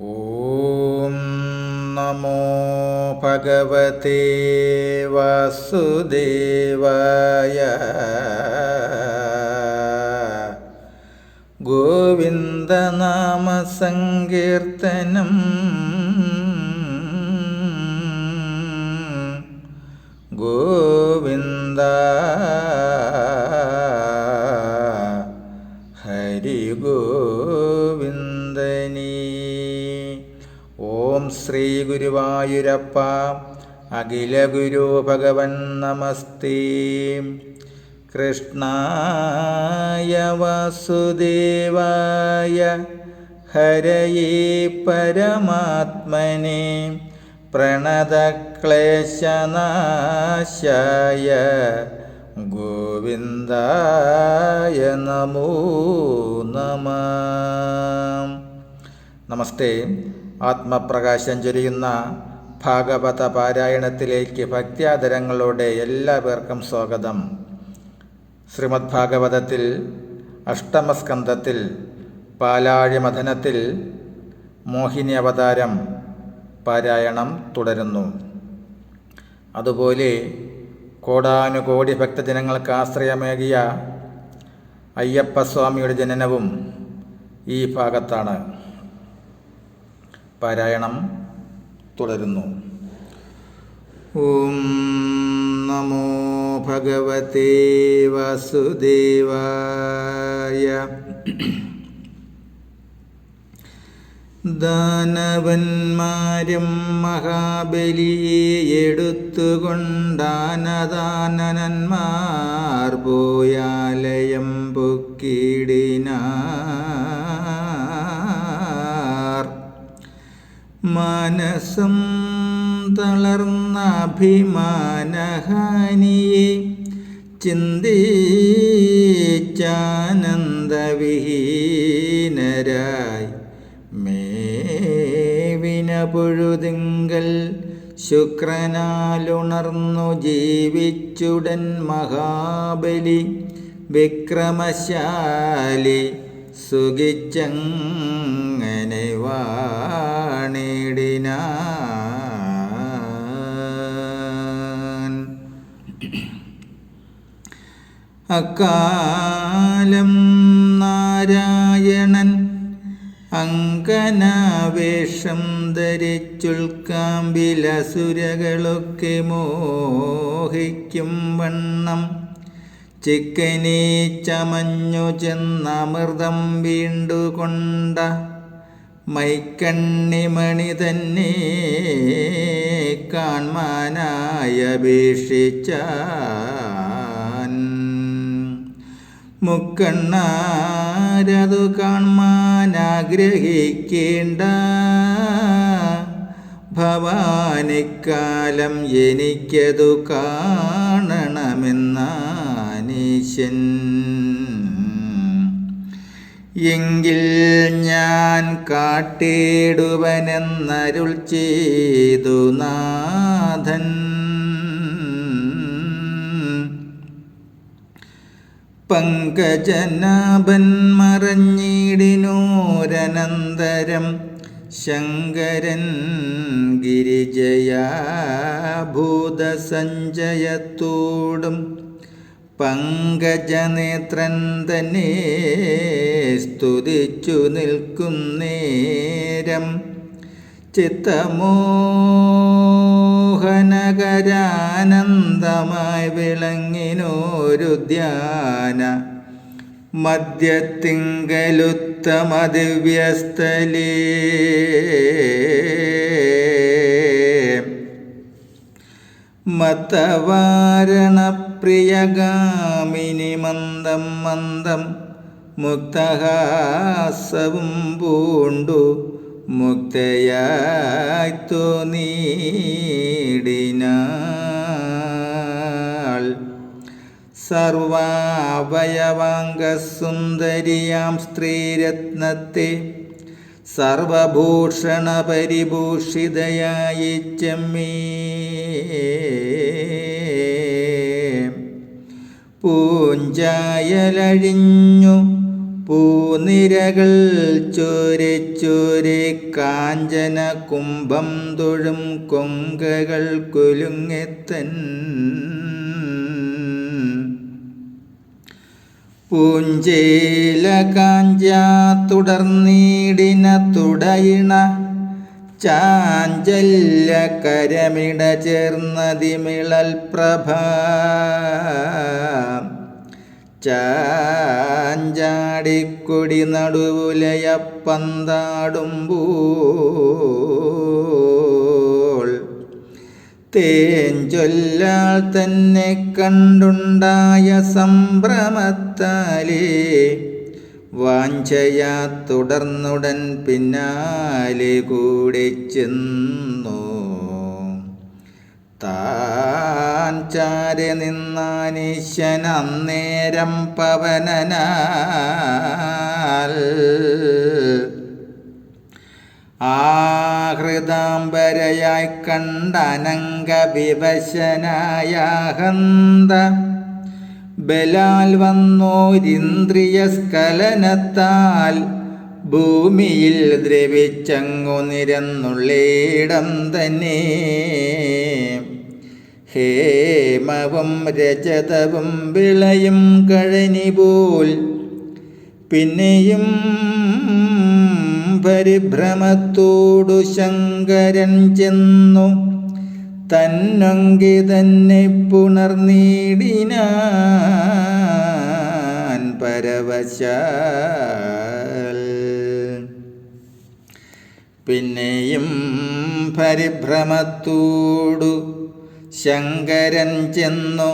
ॐ नमो भगवते वासुदेवाय गोविन्दनामसङ्कीर्तनम् ഹരിഗോവിന്ദനീ. ഓം ശ്രീ ഗുരുവായൂരപ്പ അഖില ഗുരു ഭഗവൻ നമസ്തേ. കൃഷ്ണായ വാസുദേവായ ഹരയേ പരമാത്മനെ. പ്രണതക്ലേശനാശായ ഗോവിന്ദായ നമോ നമ. നമസ്തേ. ആത്മപ്രകാശം ചൊരിയുന്ന ഭാഗവത പാരായണത്തിലേക്ക് ഭക്ത്യാദരങ്ങളോടെ എല്ലാ പേർക്കും സ്വാഗതം. ശ്രീമദ് ഭാഗവതത്തിൽ അഷ്ടമസ്കന്ധത്തിൽ പാലാഴി മഥനത്തിൽ മോഹിനി അവതാരം പാരായണം തുടരുന്നു. അതുപോലെ കോടാനുകോടി ഭക്തജനങ്ങൾക്ക് ആശ്രയമേകിയ അയ്യപ്പസ്വാമിയുടെ ജനനവും ഈ ഭാഗത്താണ്. പാരായണം തുടരുന്നു. ഓം നമോ ഭഗവതേ വാസുദേവായ ദാനവന്മാരും മഹാബലിയെ എടുത്തുകൊണ്ടാനദാനന്മാർ പോയാലയം പൊക്കിടിനാർ മനസ്സം തളർന്ന അഭിമാനഹാനിയെ ചിന്തിച്ചാനന്ദവിഹീനരായി പൊഴുതിങ്കൽ ശുക്രനാലുണർന്നു ജീവിച്ചുടൻ മഹാബലി വിക്രമശാലി സുഖിച്ചങ്ങനെ വാണിടിനാൻ അക്കാലം നാരായണൻ അങ്കനാവേഷം ധരിച്ചുൾക്കാമ്പിലസുരകളൊക്കെ മോഹിക്കും വണ്ണം. ചിക്കനെ ചമഞ്ഞു ചെന്നമൃതം വീണ്ടുകൊണ്ട മൈക്കണ്ണിമണി തന്നെ കാൺമാനായ അപേക്ഷിച്ചാൻ. മുക്കണ്ണാരതു കാൺമാൻ ആഗ്രഹിക്കേണ്ട. ഭവാനിക്കാലം എനിക്കതു കാണണമെന്നാനീശൻ. എങ്കിൽ ഞാൻ കാട്ടിടുവനെന്നരുൾ ചെയ്തു നാഥൻ. പങ്കജനാഭൻ മറഞ്ഞിടിനോരനന്തരം ശങ്കരൻ ഗിരിജയാഭൂതസഞ്ചയത്തോടും പങ്കജനേത്രൻ തന്നെ സ്തുതിച്ചു നിൽക്കുന്നേരം. ചിത്തമോഹനകരാനന്ദമായി വിളങ്ങിനോരുദ്യാന മദ്യത്തിങ്കലുത്തമദിവ്യസ്ഥലേ. മതവാരണപ്രിയഗാമിനി മന്ദം മന്ദം മുക്തഹാസവും പൂണ്ടു. മുക്തയായി നീടിന സർവാവയവാംഗസുന്ദരിയാം സ്ത്രീരത്നത്തെ സർവഭൂഷണ പരിഭൂഷിതയായി ചെമ്മീ. പൂഞ്ചായലഴിഞ്ഞു പൂനിരകൾ ചൊരിച്ചൊരി കാഞ്ചന കുംഭം തൊഴും കൊങ്കകൾ കുലുങ്ങെത്തൻ. പൂഞ്ചേല കാഞ്ച തുടർന്നീടിന തുടയിണ ചാഞ്ചല്യ കരമിട ചേർന്നതിമിളൽ പ്രഭ. ചാഞ്ചാടിക്കൊടി നടുവുലയപ്പന്താടുമ്പോൾ. തേഞ്ചൊല്ലാൾ തന്നെ കണ്ടുണ്ടായ സംഭ്രമത്താലേ വാഞ്ചയാ തുടർന്നുടൻ പിന്നാലെ കൂടെ ചെന്നു. താൻ ചാരെ നിന്നാനീശൻ അന്നേരം പവനനാൽ. ആഹൃതാംബരയായി കണ്ടനങ്ക വിവശനായ ഹന്ത ബലാൽ വന്നോരിന്ദ്രിയ സ്ഖലനത്താൽ ഭൂമിയിൽ ദ്രവിച്ചങ്ങു നിരന്നുള്ളിടം തന്നെ. ഹേമവും രജതവും വിളയും കഴനി പോൽ പിന്നെയും പരിഭ്രമത്തോടു ശങ്കരൻ ചെന്നു. തന്നൊങ്കി തന്നെ പുണർനീടിനാൻ പരവശാൽ. പിന്നെയും പരിഭ്രമത്തോടു ശങ്കരൻ ചെന്നു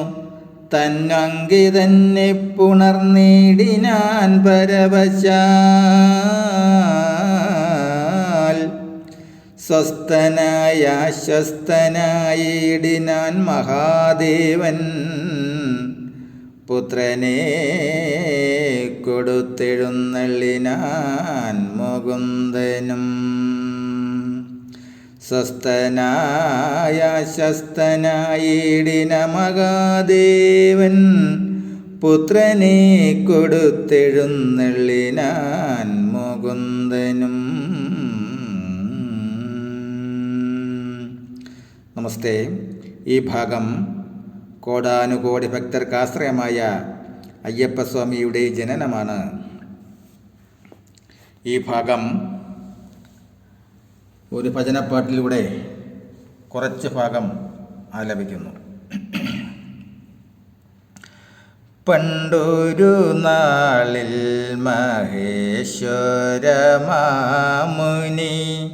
തന്നങ്കി തന്നെ പുണർനീടിനാൻ പരവശാൽ. സ്വസ്ഥനായ ആശ്വസ്തനായിടിനാൻ മഹാദേവൻ പുത്രനെ കൊടുത്തെഴുന്നള്ളിനാൻ മുകുന്ദനും. സ്വസ്ഥനായ ശസ്തനായിടിന മഹാദേവൻ പുത്രനെ കൊടുത്തെഴുന്നള്ളിനാൻ മുകുന്ദനും. നമസ്തേ. ഈ ഭാഗം കോടാനുകോടി ഭക്തർക്ക് ആശ്രയമായ അയ്യപ്പസ്വാമിയുടെ ജനനമാണ്. ഈ ഭാഗം ഒരു ഭജനപ്പാട്ടിലൂടെ കുറച്ച് ഭാഗം ആലപിക്കുന്നു. പണ്ടൊരു നാളിൽ മഹേശ്വരമാമുനി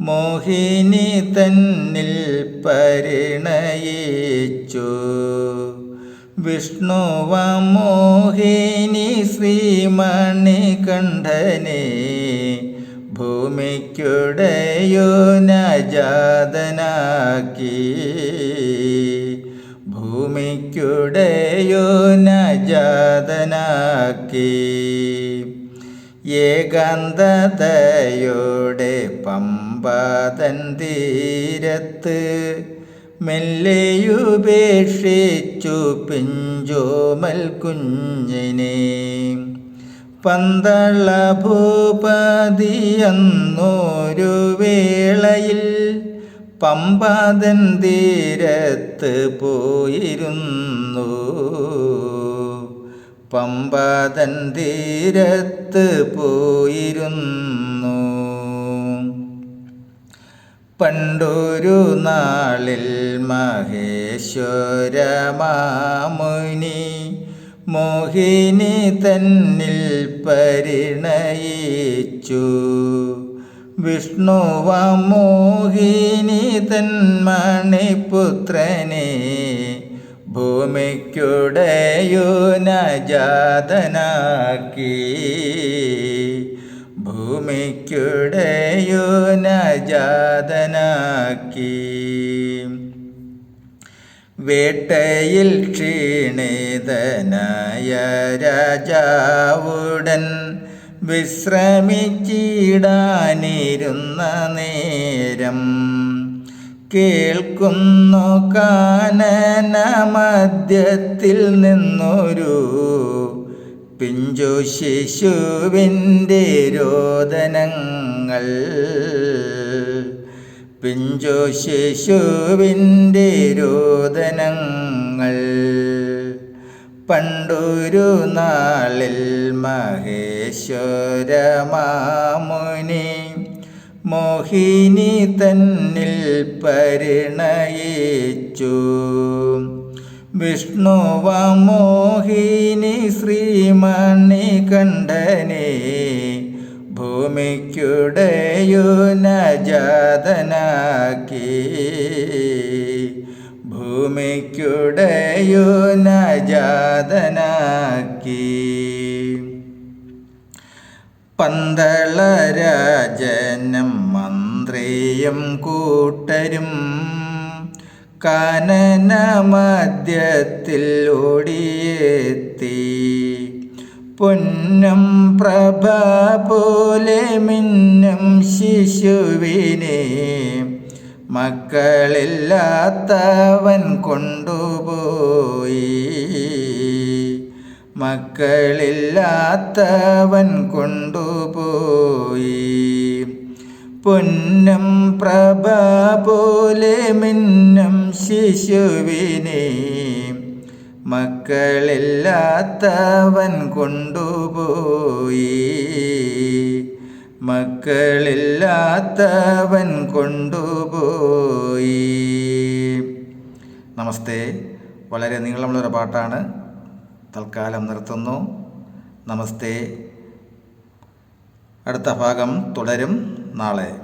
മോഹിനി തന്നിൽ പരിണയിച്ചു. വിഷ്ണുവമോഹിനി ശ്രീമണികണ്ഠനെ ഭൂമിക്കുടയോ നജാതനാക്കി ഭൂമിക്കുടയോ നജാതനാക്കി ഏകാന്തതയോടെ പമ്പാതൻ തീരത്ത് മെല്ലെയുപേക്ഷിച്ചു പിഞ്ചോമൽ കുഞ്ഞിനെ. പന്തള ഭൂപതിയെന്നൊരു വേളയിൽ പമ്പാതൻ തീരത്ത് പോയിരുന്നു. പമ്പാതൻ തീരത്ത് പോയിരുന്നു. പണ്ടൊരു നാളിൽ മഹേശ്വരമാമുനി മോഹിനി തന്നിൽ പരിണയിച്ചു. വിഷ്ണുവമോഹിനി തന്മണിപുത്രനെ ഭൂമിക്കുടയോ നജാതനാക്കി ഭൂമിക്കുടയോ നജാതനാക്കി വേട്ടയിൽ ക്ഷീണിതനായ രാജാവുടൻ വിശ്രമിച്ചിടാനിരുന്ന നേരം. കേൾക്കുന്നു കാനന മധ്യത്തിൽ നിന്നൊരു പിഞ്ചു ശിശുവിന്റെ രോദനങ്ങൾ. പിഞ്ചു ശിശുവിന്റെ രോദനങ്ങൾ. പണ്ടൊരു നാളിൽ മഹേശ്വരമാമുനി മോഹിനി തന്നിൽ പരിണയിച്ചു. വിഷ്ണുവ മോഹിനി ശ്രീമണി കണ്ഠനെ ഭൂമിക്കുടയോ നജാതനാക്കി പന്തള രാജനം മന്ത്രിയും കൂട്ടരും കാനന മധ്യത്തിൽ ഓടിയെത്തി. പൊന്നും പ്രഭ പോലെ മിന്നും ശിശുവിനെ മക്കളില്ലാത്തവൻ കൊണ്ടുപോയി. മക്കളില്ലാത്തവൻ കൊണ്ടുപോയി. പൊന്നം പ്രഭ പോലെ മിന്നും ശിശുവിനെ മക്കളില്ലാത്തവൻ കൊണ്ടുപോയി. മക്കളില്ലാത്തവൻ കൊണ്ടുപോയി. നമസ്തേ. വളരെ നീളമുള്ളൊരു പാട്ടാണ്. തൽക്കാലം നിർത്തുന്നു. നമസ്തേ. അടുത്ത ഭാഗം തുടരും നാളെ.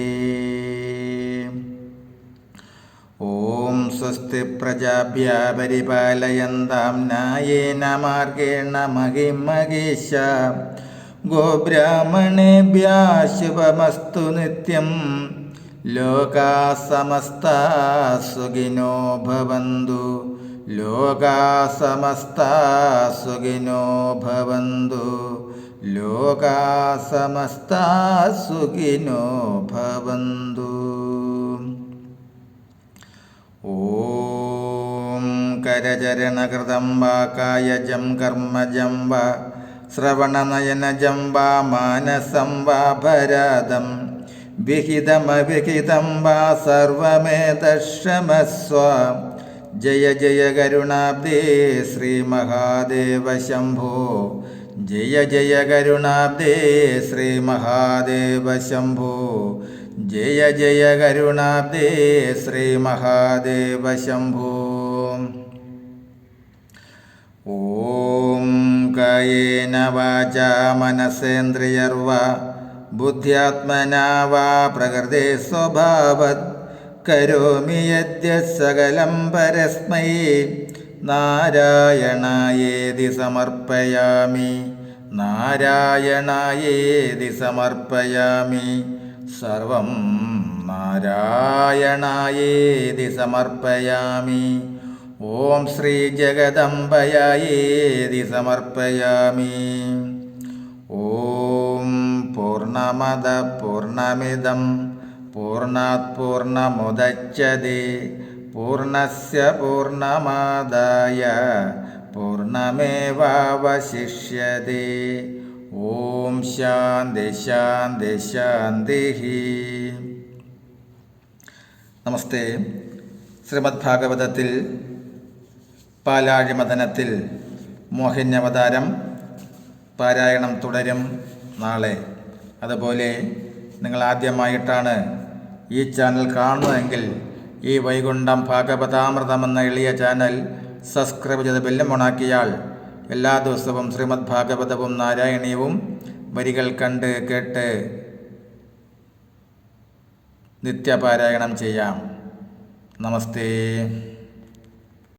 ഓം സ്വസ്തി പ്രജാഭ്യ പരിപാലയന്താം നായേന മാർഗേണ മഹിമഹേശ ഗോബ്രാഹ്മണേഭ്യ ശുഭമസ്തു നിത്യം ലോകാ സമസ്ത സുഖിനോ ഭവന്തു ലോകാ സമസ്ത സുഖിനോ ഭവന്തു ലോകാ സമസ്ത സുഖിനോ ഭവന്തു ഓം കരചരണകൃതം വാ കായജം കർമ്മജം വാ ശ്രവണനയനജം വാ മാനസം വാ ഭരാതം വിഹിതമവിഹിതം വാ സർവമേതക്ഷമസ്വ ജയ ജയ കരുണാബ്ദേ ശ്രീമഹാദേവ ശംഭോ ജയ ജയ കരുണാബ്ദേ ശ്രീമഹാദേവ ശംഭോ ജയ ജയ കരുണാബ്ദേ ശ്രീ മഹാദേവ ശംഭോ. ഓം കയേന വാച മനസേന്ദ്രിയർവ ബുദ്ധ്യാത്മനാ വാ പ്രകൃതി സ്വഭാവത് കരോമി യദ്യ സകലം പരസ്മൈ. നാരായണായേതി സമർപ്പയാമി. നാരായണായേതി സമർപ്പയാമി. സർവം നാരായണായേതി സമർപ്പയാമി. ഓം ശ്രീ ജഗദംബയായേതി സമർപ്പയാമി. ഓം പൂർണമദ പൂർണമിദം പൂർണാത് പൂർണമുദച്യത്തെ പൂർണസ്യ പൂർണമാദായ പൂർണമേവാവശിഷ്യത്തെ ഓം ശാന്തി ശാന്തി ശാന്തി. നമസ്തേ. ശ്രീമദ് ഭാഗവതത്തിൽ പാലാഴിമദനത്തിൽ മോഹിന്യവതാരം പാരായണം തുടരും നാളെ. അതുപോലെ നിങ്ങൾ ആദ്യമായിട്ടാണ് ഈ ചാനൽ കാണുന്നതെങ്കിൽ ഈ വൈകുണ്ഠം ഭാഗവതാമൃതം എന്ന എളിയ ചാനൽ സബ്സ്ക്രൈബ് ചെയ്ത് ബെല്ലും ഓണാക്കിയാൽ എല്ലാ ദിവസവും ശ്രീമദ് ഭാഗവതവും നാരായണീയവും വരികൾ കണ്ട് കേട്ട് നിത്യപാരായണം ചെയ്യാം. നമസ്തേ.